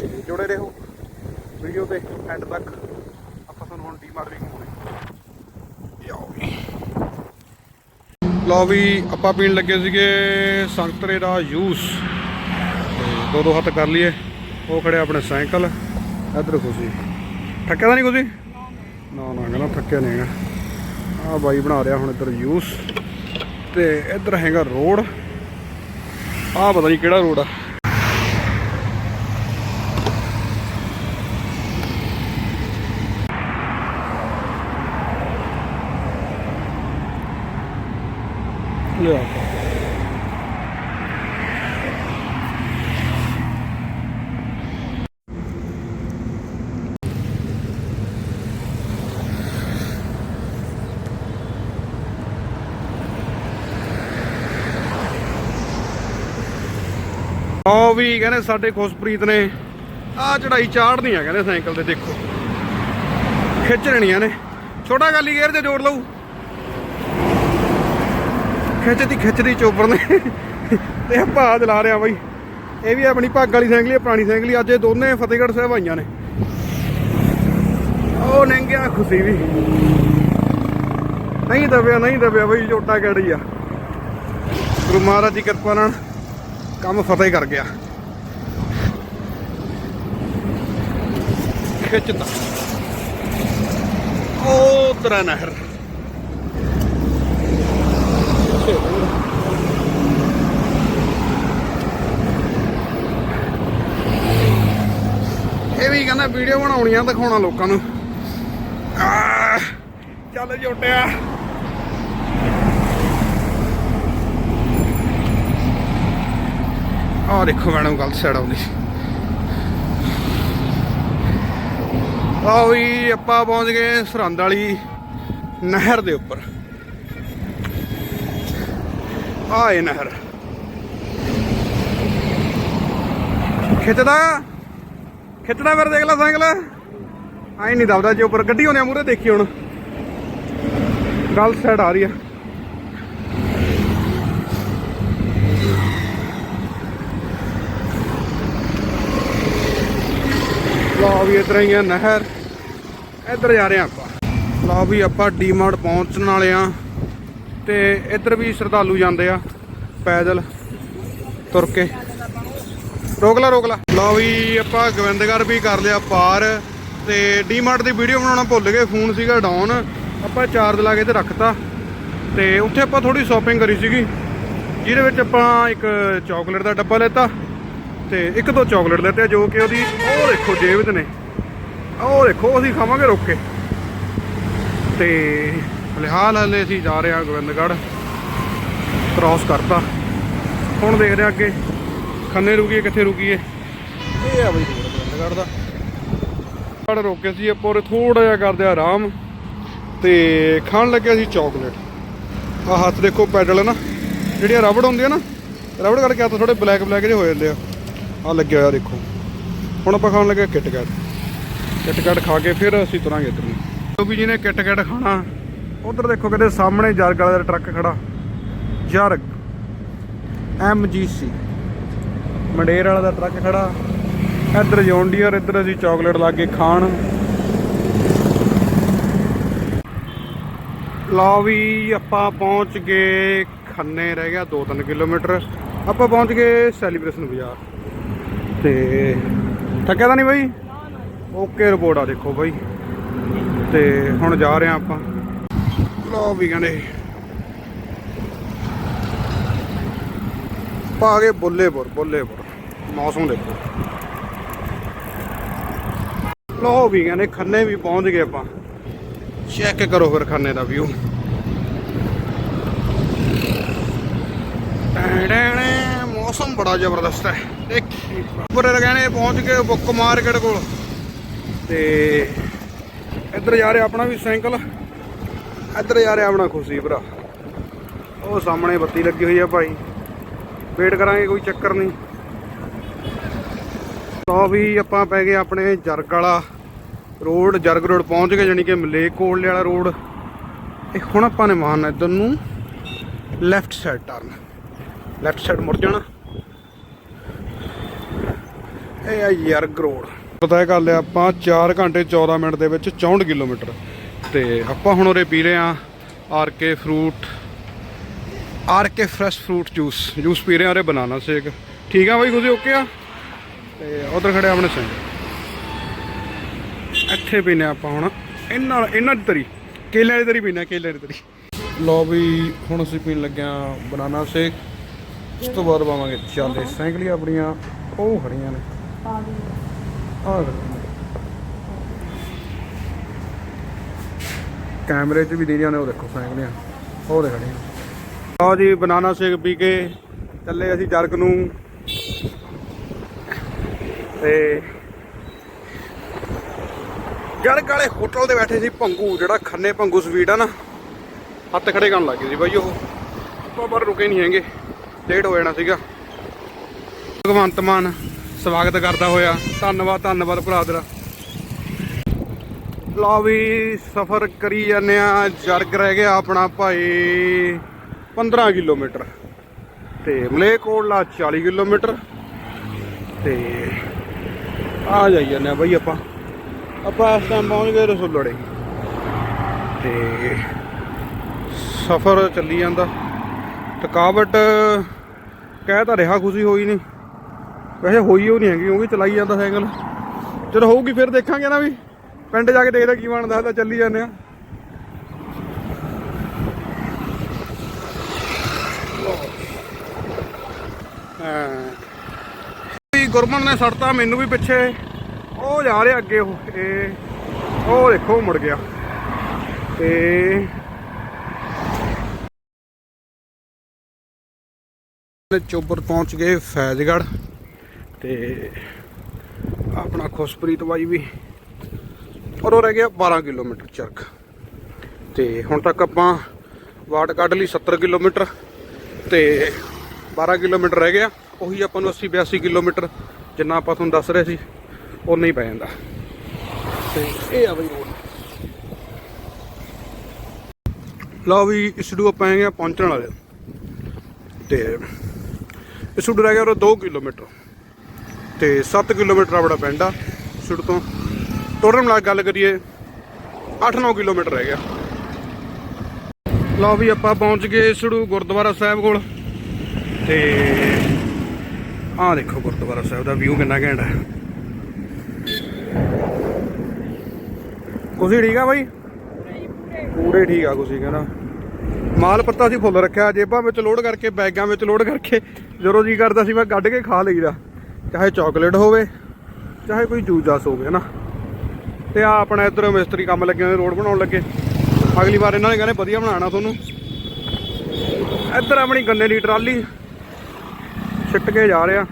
ਤੇ ਜੁੜੇ ਰਹੋ ਵੀਡੀਓ ਦੇ ਐਂਡ ਤੱਕ। ਆਪਾਂ ਤੁਹਾਨੂੰ ਹੁਣ ਡੀਮਾਰ ਵੀ ਘੁਮਾਉਣੇ ਯਾਓ ਲਓ ਵੀ ਆਪਾਂ ਪੀਣ ਲੱਗੇ ਸੀਗੇ ਸੰਤਰੇ ਦਾ ਜੂਸ। ਤੇ ਦੋ ਦੋ ਹੱਥ ਕਰ ਲਈਏ। ਉਹ ਖੜੇ ਆਪਣੇ ਸਾਈਕਲ। ਇੱਧਰ ਖੁਸ਼ੀ। ਥੱਕਿਆ ਤਾਂ ਨਹੀਂ ਖੁਸ਼ੀ? ਨਾ ਨਾ, ਕਹਿੰਦਾ ਥੱਕਿਆ ਨਹੀਂ ਹੈਗਾ। ਆ ਬਾਈ ਬਣਾ ਰਿਹਾ ਹੁਣ ਇੱਧਰ ਜੂਸ। ਤੇ ਇੱਧਰ ਹੈਗਾ ਰੋਡ। ਆ ਪਤਾ ਨਹੀਂ ਕਿਹੜਾ ਰੋਡ ਆ। ਲਿਆ ਉਹ ਵੀ ਕਹਿੰਦੇ ਸਾਡੇ ਖੁਸ਼ਪ੍ਰੀਤ ਨੇ ਆ ਚੜਾਈ ਚਾੜਨੀ ਆ ਕਹਿੰਦੇ ਸਾਈਕਲ ਤੇ, ਦੇਖੋ। ਖਿੱਚ ਲੈਣੀਆਂ ਨੇ। ਛੋਟਾ ਗਾਲੀ ਗੇਅਰ ਤੇ ਜੋੜ ਲਊ। ਖਿੱਚਦੀ ਖਿੱਚਦੀ ਚੋਬਰ ਨੇ। ਤੇ ਆਪਾਂ ਆ ਚਲਾ ਰਿਆ ਬਾਈ। ਇਹ ਵੀ ਆਪਣੀ ਭਾਗ ਵਾਲੀ ਸਾਈਕਲ ਹੀ ਪੁਰਾਣੀ ਸਾਈਕਲ ਹੀ ਅੱਜ ਇਹ ਦੋਨੇ ਫਤਿਹਗੜ੍ਹ ਸਾਹਿਬ ਆਈਆਂ ਨੇ। ਉਹ ਨੰਗਿਆ ਖੁਸ਼ੀ ਵੀ। ਨਹੀਂ ਦਬਿਆ ਨਹੀਂ ਦਬਿਆ ਬਈ, ਝੋਟਾ ਕਿਹੜੀ ਆ। ਗੁਰੂ ਮਹਾਰਾਜ ਦੀ ਕਿਰਪਾ ਨਾਲ ਕੰਮ ਫਤਿਹ ਕਰ ਗਿਆ। ਖਿੱਚਦਾ। ਉਹ ਤਰਾ ਨਹਿਰ। ਇਹ ਵੀ ਕਹਿੰਦਾ ਵੀਡੀਓ ਬਣਾਉਣੀਆਂ ਦਿਖਾਉਣਾ ਲੋਕਾਂ ਨੂੰ। ਚੱਲ ਜੋਟਿਆ ਆਹ ਦੇਖੋ ਮੈਡਮ ਗਲਤ ਸਾਈਡ ਆਉਂਦੀ ਆਹ ਵੀ ਆਪਾਂ ਪਹੁੰਚ ਗਏ ਸਰਹੰਦ ਵਾਲੀ ਨਹਿਰ ਦੇ ਉੱਪਰ। ਆਹ ਇਹ ਨਹਿਰ ਖਿੱਚਦਾ? ਖਿੱਚਦਾ ਫਿਰ ਦੇਖ ਲੈ ਸਾਈਕਲ। ਆਈ ਨਹੀਂ ਦਬਦਾ ਜੇ ਉੱਪਰ। ਗੱਡੀ ਹੋਣੇ ਆ ਮੂਰੇ ਦੇਖੀ ਹੁਣ। ਗੱਲ ਸਾਈਡ ਆ ਰਹੀ ਆ। ਲਓ ਵੀ ਇਧਰ ਹੀ ਆ ਨਹਿਰ। ਇੱਧਰ ਜਾ ਰਹੇ ਆ ਆਪਾਂ। ਲਓ ਵੀ ਆਪਾਂ ਡੀਮਾਰਟ ਪਹੁੰਚਣ ਵਾਲੇ ਆ ਤੇ ਇੱਧਰ ਵੀ ਸ਼ਰਧਾਲੂ ਜਾਂਦੇ ਆ, ਪੈਦਲ ਤੁਰ ਕੇ। ਰੋਕ ਲਾ ਰੋਕ ਲਾ। ਲਓ ਵੀ ਆਪਾਂ ਗੋਬਿੰਦਗੜ੍ਹ ਵੀ ਕਰ ਲਿਆ ਪਾਰ ਤੇ ਡੀਮਾਰਟ ਦੀ ਵੀਡੀਓ ਬਣਾਉਣਾ ਭੁੱਲ ਗਏ, ਫੋਨ ਸੀਗਾ ਡਾਊਨ। ਆਪਾਂ ਚਾਰਜ ਲਾ ਕੇ ਤੇ ਰੱਖਤਾ। ਤੇ ਉੱਥੇ ਆਪਾਂ ਥੋੜੀ ਸ਼ਾਪਿੰਗ ਕਰੀ ਸੀਗੀ, ਜਿਹਦੇ ਵਿੱਚ ਆਪਾਂ ਇੱਕ ਚਾਕਲੇਟ ਦਾ ਡੱਬਾ ਲੈਤਾ ਤੇ ਇੱਕ ਦੋ ਚਾਕਲੇਟ ਲੈਤੇ ਜੋ ਕਿ ਉਹਦੀ ਉਹ ਦੇਖੋ ਜੇਬ 'ਚ ਨੇ। ਉਹ ਦੇਖੋ, ਅਸੀਂ ਖਾਵਾਂਗੇ ਰੁੱਕ ਕੇ। ਤੇ ਫਿਲਹਾਲ ਹਲੇ ਅਸੀਂ ਜਾ ਰਹੇ ਹਾਂ ਗੋਬਿੰਦਗੜ੍ਹ। ਕ੍ਰਾਸ ਕਰਤਾ। ਹੁਣ ਦੇਖਦੇ ਹਾਂ ਅੱਗੇ ਖੰਨੇ ਰੁਕੀਏ ਕਿੱਥੇ ਰੁਕੀਏ। ਇਹ ਆ ਬਈ ਗੋਬਿੰਦਗੜ੍ਹ ਦਾ। ਗੜ ਰੋਕੇ ਸੀ ਆਪਾਂ ਉਰੇ ਥੋੜਾ ਜਿਹਾ ਕਰਦੇ ਆ ਆਰਾਮ। ਤੇ ਖਾਣ ਲੱਗਿਆ ਸੀ ਚਾਕਲੇਟ ਆ ਹੱਥ ਦੇਖੋ ਪੈਡਲ ਨਾ। ਜਿਹੜੀਆਂ ਰਬੜ ਹੁੰਦੀਆਂ ਨਾ ਰਬੜ ਕਰਕੇ ਹੱਥ ਥੋੜੇ ਬਲੈਕ ਬਲੈਕ ਜਿਹੇ ਹੋ ਜਾਂਦੇ ਆ। ਆ ਲੱਗਿਆ ਹੋਇਆ ਦੇਖੋ। ਹੁਣ ਆਪਾਂ ਖਾਣ ਲੱਗੇ ਕਿਟ ਕੈਟ ਕਿਟ ਕੈਟ ਖਾ ਕੇ ਫਿਰ ਅਸੀਂ ਤੁਰਾਂਗੇ ਇੱਧਰ ਨੂੰ। ਉਹ ਵੀ ਜਿਹਨੇ ਕਿਟ ਕੈਟ ਖਾਣਾ ਉਧਰ ਦੇਖੋ ਕਿਤੇ ਸਾਹਮਣੇ ਜਰਗ ਵਾਲਾ ਦਾ ਟਰੱਕ ਖੜਾ। ਜਰਗ। ਐਮਜੀਸੀ ਮੰਡੇਰ ਵਾਲਾ ਦਾ ਟਰੱਕ ਖੜਾ। ਇੱਧਰ ਜੌਂਡੀਅਰ ਇੱਧਰ ਅਸੀਂ ਚਾਕਲੇਟ ਲਾ ਕੇ ਖਾਣ। ਲਓ ਵੀ ਆਪਾਂ ਪਹੁੰਚ ਗਏ ਖੰਨੇ ਰਹਿ ਗਿਆ 2-3 ਕਿਲੋਮੀਟਰ। ਆਪਾਂ ਪਹੁੰਚ ਗਏ ਸੈਲੀਬ੍ਰੇਸ਼ਨ ਬਾਜ਼ਾਰ। ਤੇ ਥੱਕਿਆ ਤਾਂ ਨਹੀਂ ਬਾਈ? ਓਕੇ ਰਿਪੋਰਟ ਆ ਦੇਖੋ ਬਾਈ। ਤੇ ਹੁਣ ਜਾ ਰਹੇ ਆ ਆਪਾਂ। ਲੋ ਵੀ ਕਹਿੰਦੇ ਪਾ ਗਏ ਬੁੱਲੇਪੁਰ ਬੁੱਲੇਪੁਰ, ਮੌਸਮ ਦੇਖੋ। ਲੋ ਵੀ ਕਹਿੰਦੇ ਖੰਨੇ ਵੀ ਪਹੁੰਚ ਗਏ ਆਪਾਂ। ਚੈੱਕ ਕਰੋ ਫਿਰ ਖੰਨੇ ਦਾ ਵਿਊ ਮੌਸਮ ਬੜਾ ਜ਼ਬਰਦਸਤ ਹੈ। ਦੇਖੀ, ਉੱਪਰ ਕਹਿੰਦੇ ਪਹੁੰਚ ਗਏ ਬੁੱਕ ਮਾਰਕੀਟ ਕੋਲ। ਤੇ ਇੱਧਰ ਜਾ ਰਿਹਾ ਆਪਣਾ ਵੀ ਸਾਈਕਲ। ਇੱਧਰ ਜਾ ਰਿਹਾ ਆਪਣਾ ਖੁਸ਼ੀ ਭਰਾ। ਉਹ ਸਾਹਮਣੇ ਬੱਤੀ ਲੱਗੀ ਹੋਈ ਆ ਭਾਈ। ਵੇਟ ਕਰਾਂਗੇ, ਕੋਈ ਚੱਕਰ ਨਹੀਂ। ਲਓ ਵੀ ਆਪਾਂ ਪੈ ਗਏ ਆਪਣੇ ਜਰਗ ਵਾਲਾ ਰੋਡ। ਜਰਗ ਰੋਡ ਪਹੁੰਚ ਗਏ ਜਾਨੀ ਕਿ ਮਲੇਕ ਕੋਲਲੇ ਵਾਲਾ ਰੋਡ। ਇਹ ਹੁਣ ਆਪਾਂ ਨੇ ਮਾਰਨਾ ਇੱਧਰ ਨੂੰ। Left side turn left side ਮੁੜ ਜਾਣਾ। ਇਹ ਆ ਯਰਗ ਰੋਡ। ਪਤਾ ਕਰ ਲਿਆ ਆਪਾਂ 4 ਘੰਟੇ 14 ਮਿੰਟ ਦੇ ਵਿੱਚ 64 ਕਿਲੋਮੀਟਰ ਤੇ ਆਪਾਂ ਹੁਣ ਉਰੇ ਪੀ ਰਹੇ ਆ R K fruit, R K fresh fruit juice juice ਪੀ ਰਹੇ ਆ ਉਰੇ ਬਨਾਨਾ ਸ਼ੇਕ। ਠੀਕ ਆ ਬਾਈ, ਤੁਸੀਂ ਓਕੇ ਆ? ਤੇ ਉਧਰ ਖੜੇ ਆਪਣੇ ਸਿੰਘ। ਇੱਥੇ ਪੀਨੇ ਆਪਾਂ ਹੁਣ। ਇਹਨਾਂ ਇਹਨਾਂ ਦੀ ਤਰੀ ਕੇਲੇ ਦੀ ਤਰੀ ਪੀਨੇ ਕੇਲੇ ਦੀ ਤਰੀ। ਲੋ ਵੀ ਹੁਣ ਅਸੀਂ ਪੀਣ ਲੱਗਿਆ ਬਨਾਨਾ ਸ਼ੇਕ। ਉਸ ਤੋਂ ਬਾਅਦ ਪਾਵਾਂਗੇ ਚਾਲੇ ਸਾਈਕਲੀਆਂ ਆਪਣੀਆਂ। ਉਹ ਖੜੀਆਂ ਨੇ। ਆਹ ਕੈਮਰੇ 'ਚ ਵੀ ਦੇ ਨੇ ਉਹ ਦੇਖੋ ਸਾਈਕਲੀਆਂ ਉਹ ਦੇ ਖੜੀਆਂ ਲਓ ਜੀ, ਬਨਾਨਾ ਸ਼ੇਕ ਪੀ ਕੇ ਚੱਲੇ ਅਸੀਂ ਜਰਗ ਨੂੰ। ਤੇ ਜਰਗ ਵਾਲੇ ਹੋਟਲ ਤੇ ਬੈਠੇ ਸੀ ਭੰਗੂ, ਜਿਹੜਾ ਖੰਨੇ ਭੰਗੂ ਸਵੀਟ ਆ ਨਾ, ਹੱਥ ਖੜੇ ਕਰਨ ਲੱਗੇ ਸੀ ਬਾਈ ਉਹ। ਆਪਾਂ ਪਰ ਰੁਕੇ ਨਹੀਂ ਹੈਗੇ ਲੇਟ ਹੋ ਜਾਣਾ ਸੀਗਾ। ਭਗਵੰਤ ਮਾਨ ਸਵਾਗਤ ਕਰਦਾ ਹੋਇਆ। ਧੰਨਵਾਦ ਧੰਨਵਾਦ ਭਰਾ ਤੇਰਾ। ਲਓ ਵੀ ਸਫ਼ਰ ਕਰੀ ਜਾਂਦੇ ਆ ਜਰਗ ਰਹਿ ਗਿਆ ਆਪਣਾ ਭਾਈ 15 ਕਿਲੋਮੀਟਰ। ਤੇ ਮਲੇਕੋਟਲਾ 40 ਕਿਲੋਮੀਟਰ। ਤੇ ਆ ਜਾਈ ਜਾਂਦੇ ਆ ਬਈ ਆਪਾਂ। ਆਪਾਂ ਇਸ ਟਾਈਮ ਪਹੁੰਚ ਗਏ ਰਸੂਲੜੇ। ਤੇ ਸਫ਼ਰ ਚੱਲੀ ਜਾਂਦਾ। ਥਕਾਵਟ ਕਹਿ ਤਾਂ ਰਿਹਾ ਖੁਸ਼ੀ ਹੋਈ ਨਹੀਂ। ਵੈਸੇ ਹੋਈ ਉਹ ਨਹੀਂ ਹੈਗੀ, ਉਹ ਵੀ ਚਲਾਈ ਜਾਂਦਾ ਸਾਈਕਲ। ਜਦੋਂ ਹੋਊਗੀ, ਫਿਰ ਦੇਖਾਂਗੇ ਨਾ ਵੀ। ਪਿੰਡ ਜਾ ਕੇ ਦੇਖਦਾ ਕੀ ਬਣਦਾ ਤਾਂ ਚੱਲੀ ਜਾਂਦੇ ਆ। ਹਾਂ। ਵੀ ਗੁਰਮਨ ਨੇ ਸੜਤਾ, ਮੈਨੂੰ ਵੀ ਪਿੱਛੇ। ਉਹ ਜਾ ਰਿਹਾ ਅੱਗੇ ਉਹ, ਇਹ ਉਹ ਦੇਖੋ, ਮੁੜ ਗਿਆ। ਤੇ ਚੋਬਰ ਪਹੁੰਚ ਗਏ ਫੈਜ਼ਗੜ ਤੇ ਆਪਣਾ ਖੁਸ਼ਪ੍ਰੀਤ ਬਾਈ ਵੀ ਔਰ ਉਹ ਰਹਿ ਗਿਆ 12 ਕਿਲੋਮੀਟਰ ਚਰਖ। ਤੇ ਹੁਣ ਤੱਕ ਆਪਾਂ ਵਾਟ ਕੱਢ ਲਈ 70 ਕਿਲੋਮੀਟਰ ਤੇ 12 ਕਿਲੋਮੀਟਰ ਰਹਿ ਗਿਆ। ਉਹੀ ਆਪਾਂ ਨੂੰ 80 82 ਕਿਲੋਮੀਟਰ ਜਿੰਨਾ ਆਪਾਂ ਤੁਹਾਨੂੰ ਦੱਸ ਰਹੇ ਸੀ ਉਹ ਨਹੀਂ ਪੈ ਜਾਂਦਾ। ਤੇ ਇਹ ਆ ਬਈ ਰੋਡ ਲਓ ਵੀ ਇਸੜੂ ਆਪਾਂ ਹੈਗੇ ਆ ਪਹੁੰਚਣ ਵਾਲੇ। ਤੇ ਇਸੜੂ ਰਹਿ ਗਿਆ ਉਹ 2 ਕਿਲੋਮੀਟਰ। ਤੇ 7 ਕਿਲੋਮੀਟਰ ਆਪਣਾ ਪਿੰਡ ਆ ਇਸੜੂ ਤੋਂ। ਟੋਟਲ ਮਿਲਾ ਕੇ ਗੱਲ ਕਰੀਏ 8-9 ਕਿਲੋਮੀਟਰ ਰਹਿ ਗਿਆ। ਲਓ ਵੀ ਆਪਾਂ ਪਹੁੰਚ ਗਏ ਇਸੜੂ ਗੁਰਦੁਆਰਾ ਸਾਹਿਬ ਕੋਲ। ਤੇ ਆਹ ਦੇਖੋ ਗੁਰਦੁਆਰਾ ਸਾਹਿਬ ਦਾ ਵਿਊ ਕਿੰਨਾ ਘੈਂਟ ਹੈ। ਤੁਸੀਂ ਠੀਕ ਆ ਬਾਈ? ਪੂਰੇ ਠੀਕ ਆ ਤੁਸੀਂ ਕਹਿੰਦਾ। ਮਾਲ ਪੱਤਾ ਸੀ ਫੁੱਲ ਰੱਖਿਆ, ਜੇਬਾਂ ਵਿੱਚ ਲੋਡ ਕਰਕੇ, ਬੈਗਾਂ ਵਿੱਚ ਲੋਡ ਕਰਕੇ, ਜਦੋਂ ਜੀ ਕਰਦਾ ਸੀ ਮੈਂ ਕੱਢ ਕੇ ਖਾ ਲਈਦਾ। ਚਾਹੇ ਚਾਕਲੇਟ ਹੋਵੇ, ਚਾਹੇ ਕੋਈ ਜੂਸ ਜਾਸ ਹੋਵੇ ਹਨਾ ਤੇ ਆ ਆਪਣਾ ਇੱਧਰ ਮਿਸਤਰੀ ਕੰਮ ਲੱਗੇ ਹੋਏ, ਰੋਡ ਬਣਾਉਣ ਲੱਗੇ। ਅਗਲੀ ਵਾਰ ਇਹਨਾਂ ਨੇ ਕਹਿੰਦੇ ਵਧੀਆ ਬਣਾਉਣਾ ਤੁਹਾਨੂੰ। ਇੱਧਰ ਆਪਣੀ ਗੰਨੇ ਦੀ ਟਰਾਲੀ ਸਿੱਟ ਕੇ ਜਾ ਰਿਹਾ।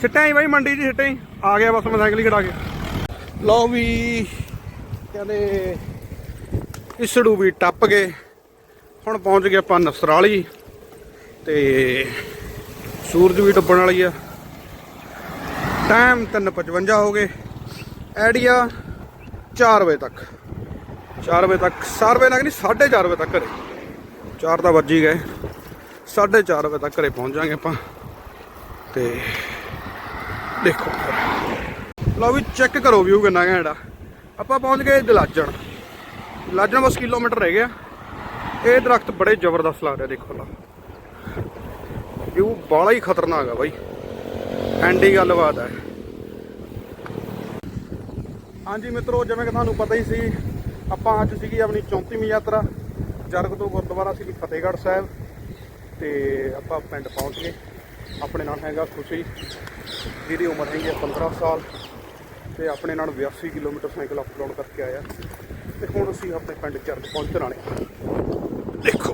ਸਿੱਟਿਆ ਹੀ ਬਾਈ, ਮੰਡੀ 'ਚ ਸਿੱਟਿਆ ਹੀ। ਆ ਗਿਆ ਬਸ ਮੈਂ ਸਾਈਕਲ ਹੀ ਖੜਾ ਕੇ। ਲਓ ਵੀ, ਕਹਿੰਦੇ ਇਸੜੂ ਵੀ ਟੱਪ ਗਏ। ਹੁਣ ਪਹੁੰਚ ਗਏ ਆਪਾਂ ਨਸਰਾਲੀ। ਤੇ ਸੂਰਜ ਵੀ ਡੁੱਬਣ ਵਾਲੀ ਆ। ਟਾਈਮ 3:55 ਹੋ ਗਏ। ਐਡੀਆ 4 ਵਜੇ ਤੱਕ। 4 ਵਜੇ ਤੱਕ 4 ਵਜੇ ਤੱਕ ਨਹੀਂ 4:30 ਵਜੇ ਤੱਕ ਘਰੇ। 4 ਤਾਂ ਵੱਜ ਹੀ ਗਏ। 4:30 ਵਜੇ ਤੱਕ ਘਰੇ ਪਹੁੰਚ ਜਾਾਂਗੇ ਆਪਾਂ। ਤੇ ਦੇਖੋ। ਲਓ ਵੀ ਚੈੱਕ ਕਰੋ ਵਿਊ ਕਿੰਨਾ ਘੈਂਟਾ ਆਪਾਂ ਪਹੁੰਚ ਗਏ ਦਲਾਜਣ। ਦਲਾਜਣ ਬਸ ਕਿਲੋਮੀਟਰ ਰਹਿ ਗਿਆ। ਇਹ ਦਰਖਤ ਬੜੇ ਜ਼ਬਰਦਸਤ ਲੱਗ ਰਿਹਾ ਦੇਖੋ ਲਾ ਵਿਊ ਬਾਲਾ ਹੀ ਖਤਰਨਾਕ ਆ ਬਾਈ। ਐਂਡੀ ਗੱਲਬਾਤ ਹੈ ਹਾਂਜੀ ਮਿੱਤਰੋ, ਜਿਵੇਂ ਕਿ ਤੁਹਾਨੂੰ ਪਤਾ ਹੀ ਸੀ, ਆਪਾਂ ਅੱਜ ਸੀਗੀ ਆਪਣੀ 34ਵੀਂ ਯਾਤਰਾ, ਜਰਗ ਤੋਂ ਗੁਰਦੁਆਰਾ ਸ੍ਰੀ ਫਤਿਹਗੜ੍ਹ ਸਾਹਿਬ, ਤੇ ਆਪਾਂ ਪਿੰਡ ਪਹੁੰਚ ਗਏ। ਆਪਣੇ ਨਾਲ ਹੈਗਾ ਖੁਸ਼ੀ, ਜਿਹਦੀ ਉਮਰ ਹੈਗੀ ਹੈ 15 ਸਾਲ, ਤੇ ਆਪਣੇ ਨਾਲ 82 ਕਿਲੋਮੀਟਰ ਸਾਈਕਲ ਅਪਲੋਡ ਕਰਕੇ ਆਇਆ। ਤੇ ਹੁਣ ਅਸੀਂ ਆਪਣੇ ਪਿੰਡ ਚਰਚ ਪਹੁੰਚਣ ਵਾਲੇ ਦੇਖੋ।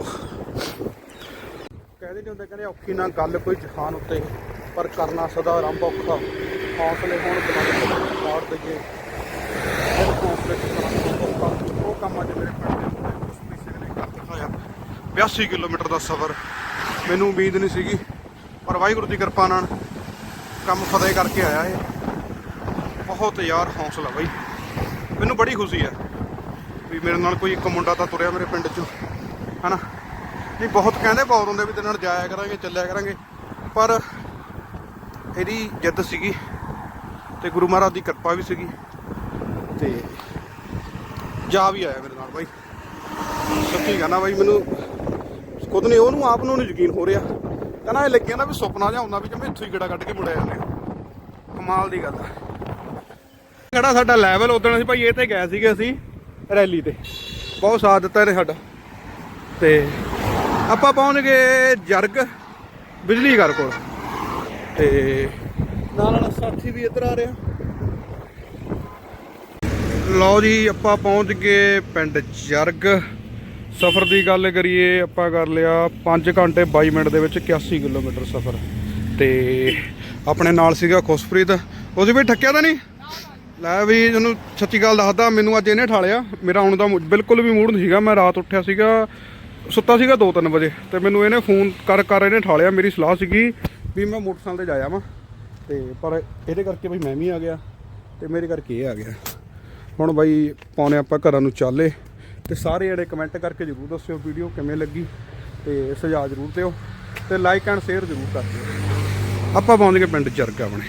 ਕਹਿੰਦੇ ਨਹੀਂ ਹੁੰਦੇ, ਕਹਿੰਦੇ ਔਖੀ ਨਾ ਗੱਲ ਕੋਈ ਜਹਾਨ ਉੱਤੇ, ਪਰ ਕਰਨਾ ਸਦਾ ਆਰੰਭ ਔਖਾ। ਹੌਸਲੇ ਹੋਣ ਬੁਲੰਦ ਮਾਰ ਦਈਏ ਫਿਰ ਹੌਸਲੇ ਚ ਕਰਾਂਗੇ ਔਖਾ ਉਹ ਕੰਮ ਅੱਜ ਮੇਰੇ ਪਿੰਡ ਦੇ ਮੁੰਡੇ ਉਸ ਪਿੱਛੇ ਨੇ ਕਰ ਦਿਖਾਇਆ 82 ਕਿਲੋਮੀਟਰ ਦਾ ਸਫ਼ਰ। ਮੈਨੂੰ ਉਮੀਦ ਨਹੀਂ ਸੀਗੀ, ਪਰ ਵਾਹਿਗੁਰੂ ਦੀ ਕਿਰਪਾ ਨਾਲ ਕੰਮ ਫਤਿਹ ਕਰਕੇ ਆਇਆ ਇਹ। ਬਹੁਤ ਯਾਰ ਹੌਸਲਾ ਬਾਈ। ਮੈਨੂੰ ਬੜੀ ਖੁਸ਼ੀ ਹੈ ਵੀ ਮੇਰੇ ਨਾਲ ਕੋਈ ਇੱਕ ਮੁੰਡਾ ਤਾਂ ਤੁਰਿਆ ਮੇਰੇ ਪਿੰਡ ਚੋਂ, ਹਨਾ? ਨਹੀਂ, ਬਹੁਤ ਕਹਿੰਦੇ ਬਹੁਤ ਹੁੰਦੇ ਵੀ ਤੇਰੇ ਨਾਲ ਜਾਇਆ ਕਰਾਂਗੇ, ਚੱਲਿਆ ਕਰਾਂਗੇ। ਪਰ ਇਹਦੀ ਜਿੱਦ ਸੀਗੀ ਤੇ ਗੁਰੂ ਮਹਾਰਾਜ ਦੀ ਕਿਰਪਾ ਵੀ ਸੀਗੀ। ਤੇ ਜਾ ਵੀ ਆਇਆ ਮੇਰੇ ਨਾਲ ਬਾਈ। ਸੱਚੀ ਕਹਿੰਦਾ ਬਾਈ, ਮੈਨੂੰ ਖੁਦ ਨੇ ਉਹਨੂੰ ਆਪ ਨੂੰ ਨਹੀਂ ਯਕੀਨ ਹੋ ਰਿਹਾ। ਕਹਿੰਦਾ ਇਹ ਲੱਗਿਆ ਨਾ ਵੀ ਸੁਪਨਾ ਜਿਹਾ ਹੁੰਦਾ ਵੀ ਜਿਵੇਂ ਇੱਥੋਂ ਹੀ ਗੇੜਾ ਕੱਢ ਕੇ ਮੁੜਿਆ ਜਾਂਦੇ ਆ। ਕਮਾਲ ਦੀ ਗੱਲ ਆ। ਕਿਹੜਾ ਸਾਡਾ ਲੈਵਲ ਉਦੋਂ ਅਸੀਂ ਭਾਈ, ਇਹ ਤੇ ਗਏ ਸੀਗੇ ਅਸੀਂ ਰੈਲੀ ਤੇ। ਬਹੁਤ ਸਾਥ ਦਿੱਤਾ ਇਹਨੇ ਸਾਡਾ। ਤੇ ਆਪਾਂ ਪਹੁੰਚ ਗਏ ਜਰਗ ਬਿਜਲੀ ਘਰ ਕੋਲ। ਤੇ ਨਾਲ ਨਾਲ ਸਾਥੀ ਵੀ ਇੱਧਰ ਆ ਰਿਹਾ ਲਓ ਜੀ, ਆਪਾਂ ਪਹੁੰਚ ਗਏ ਪਿੰਡ ਜਰਗ। ਸਫ਼ਰ ਦੀ ਗੱਲ ਕਰੀਏ, ਆਪਾਂ ਕਰ ਲਿਆ 5 ਘੰਟੇ 22 ਮਿੰਟ ਦੇ ਵਿੱਚ 81 ਕਿਲੋਮੀਟਰ ਸਫ਼ਰ। ਤੇ ਆਪਣੇ ਨਾਲ ਸੀਗਾ ਖੁਸ਼ਪ੍ਰੀਤ। ਉਹਦੇ ਵੀ ਠੱਕਿਆ ਤਾਂ ਨਹੀਂ? ਲੈ ਵੀ ਤੁਹਾਨੂੰ ਸੱਚੀ ਗੱਲ ਦੱਸਦਾ, ਮੈਨੂੰ ਅੱਜ ਇਹਨੇ ਠਾਲਿਆ। ਮੇਰਾ ਆਉਣ ਦਾ ਬਿਲਕੁਲ ਵੀ ਮੂਡ ਨਹੀਂ ਸੀਗਾ। ਮੈਂ ਰਾਤ ਉੱਠਿਆ ਸੀਗਾ, ਸੁੱਤਾ ਸੀਗਾ 2-3 ਵਜੇ। ਤੇ ਮੈਨੂੰ ਇਹਨੇ ਫੋਨ ਕਰ ਕਰ ਇਹਨੇ ਠਾਲਿਆ। ਮੇਰੀ ਸਲਾਹ ਸੀਗੀ ਵੀ ਮੈਂ ਮੋਟਰਸਾਈਕਲ ਤੇ ਜਾਇਆ ਵਾਂ ਤੇ ਪਰ ਇਹਦੇ ਕਰਕੇ ਬਈ ਮੈਂ ਵੀ ਆ ਗਿਆ। ਤੇ ਮੇਰੇ ਕਰਕੇ ਇਹ ਆ ਗਿਆ। ਹੁਣ ਬਾਈ ਪਾਉਣੇ ਆਪਾਂ ਘਰਾਂ ਨੂੰ ਚਾਲੇ ਤੇ ਸਾਰੇ ਜਿਹੜੇ ਕਮੈਂਟ ਕਰਕੇ ਜਰੂਰ ਦੱਸਿਓ ਵੀਡੀਓ ਕਿਵੇਂ ਲੱਗੀ ਤੇ ਸੁਝਾਅ ਜਰੂਰ ਦਿਓ ਤੇ ਲਾਈਕ ਐਂਡ ਸ਼ੇਅਰ ਜਰੂਰ ਕਰ ਦਿਓ। ਆਪਾਂ ਪਹੁੰਚ ਗਏ ਪਿੰਡ ਚਰਕਾ ਆਪਣੇ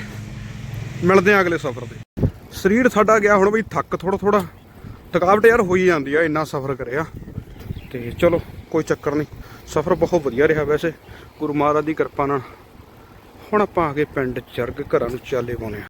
ਮਿਲਦੇ ਆਂ ਅਗਲੇ ਸਫ਼ਰ ਤੇ। ਸਰੀਰ ਸਾਡਾ ਗਿਆ ਹੁਣ ਬਈ ਥੱਕ ਥੋੜਾ ਥੋੜਾ ਥਕਾਵਟ ਯਾਰ ਹੋਈ ਜਾਂਦੀ ਆ, ਇੰਨਾ ਸਫ਼ਰ ਕਰਿਆ। ਤੇ ਚਲੋ, ਕੋਈ ਚੱਕਰ ਨਹੀਂ। ਸਫ਼ਰ ਬਹੁਤ ਵਧੀਆ ਰਿਹਾ ਵੈਸੇ, ਗੁਰੂ ਮਹਾਰਾਜ ਦੀ ਕਿਰਪਾ ਨਾਲ। ਹੁਣ ਆਪਾਂ ਆ ਗਏ ਪਿੰਡ ਚਰਗ, ਘਰਾਂ ਨੂੰ ਚਾਲੇ ਪਾਉਣੇ ਆ।